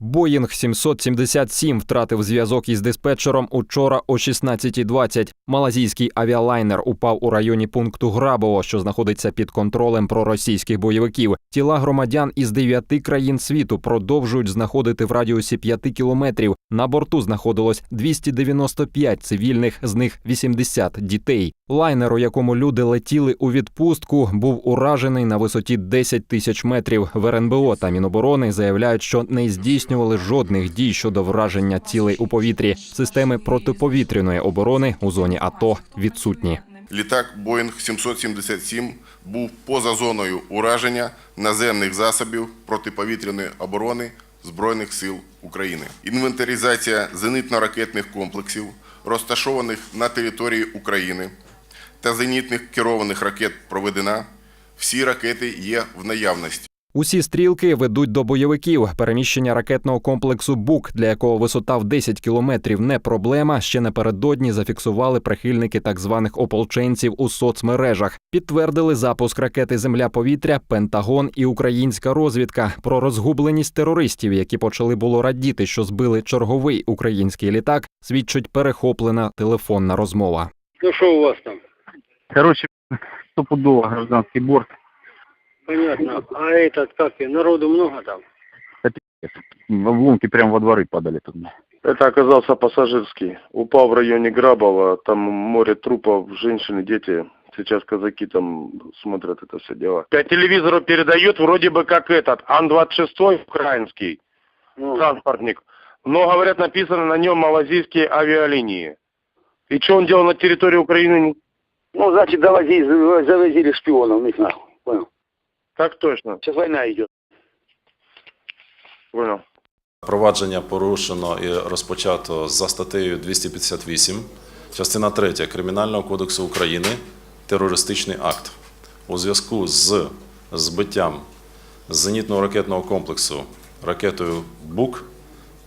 Боїнг 777 втратив зв'язок із диспетчером учора о 16.20. Малазійський авіалайнер упав у районі пункту Грабово, що знаходиться під контролем проросійських бойовиків. Тіла громадян із дев'яти країн світу продовжують знаходити в радіусі 5 кілометрів. На борту знаходилось 295 цивільних, з них 80 дітей. Лайнер, у якому люди летіли у відпустку, був уражений на висоті 10 тисяч метрів. В РНБО та Міноборони заявляють, що не здійснювали жодних дій щодо враження цілей у повітрі. Системи протиповітряної оборони у зоні АТО відсутні. Літак Боїнг 777 був поза зоною ураження наземних засобів протиповітряної оборони Збройних сил України. Інвентаризація зенитно-ракетних комплексів, розташованих на території України, та зенітних керованих ракет проведена. Всі ракети є в наявності. Усі стрілки ведуть до бойовиків. Переміщення ракетного комплексу БУК, для якого висота в 10 кілометрів, не проблема. Ще напередодні зафіксували прихильники так званих ополченців у соцмережах. Підтвердили запуск ракети Земля-повітря, Пентагон і українська розвідка. Про розгубленість терористів, які почали було радіти, що збили черговий український літак, свідчить перехоплена телефонна розмова. Ну что у вас там? Короче, стопудово гражданский борт. Понятно. А этот, как и, народу много там? В обломки прямо во дворы падали тут. Это оказался пассажирский. Упал в районе Грабова, там море трупов, женщины, дети. Сейчас казаки там смотрят это все дело. По телевизору передает вроде бы как этот, Ан-26 украинский Ну, транспортник. Но, говорят, написано на нем малазийские авиалинии. И что он делал на территории Украины? Ну, значит, завозили, завозили шпионов, их нахуй. Понял? Так точно. Сейчас война идет. Понял. Провадження порушено і розпочато за статтею 258, частина 3 Кримінального кодексу України терористичний акт. У зв'язку з збиттям зенітного ракетного комплексу ракетою БУК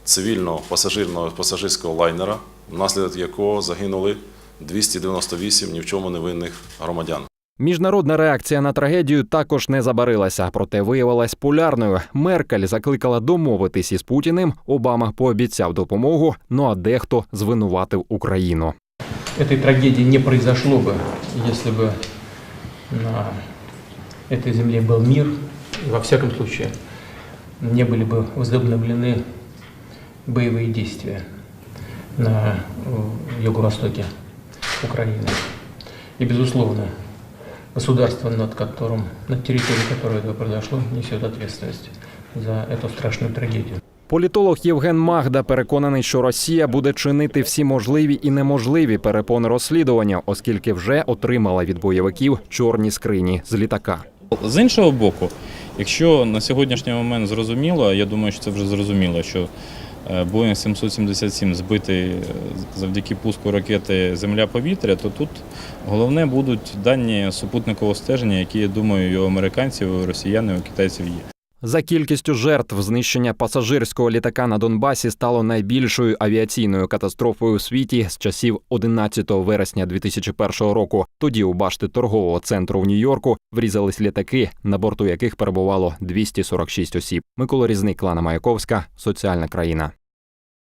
цивільного пасажирного пасажирського лайнера, внаслідок якого загинули 298 ні в чому невинних громадян. Міжнародна реакція на трагедію також не забарилася, проте виявилась полярною. Меркель закликала домовитись із Путіним. Обама пообіцяв допомогу. Ну а дехто звинуватив Україну. этой трагедии не произошло бы, если бы на этой земле был мир, и во всяком случае не были бы возобновлены боевые действия на э, юго-востоке Украины. И, безусловно, государство, над которым, над территорией которой это произошло, несет ответственность за эту страшную трагедию. Політолог Євген Магда переконаний, що Росія буде чинити всі можливі і неможливі перепони розслідування, оскільки вже отримала від бойовиків чорні скрині з літака. З іншого боку, якщо на сьогоднішній момент зрозуміло, я думаю, що це вже зрозуміло, що е, Boeing 777 збитий е, завдяки пуску ракети Земля-повітря, то тут головне будуть дані супутникового стеження, які, я думаю, і у американців, і у росіян, і у китайців є. За кількістю жертв знищення пасажирського літака на Донбасі стало найбільшою авіаційною катастрофою у світі з часів 11 вересня 2001 року. Тоді у башти торгового центру в Нью-Йорку врізались літаки, на борту яких перебувало 246 осіб. Микола Різник, Лана Маяковська, соціальна країна.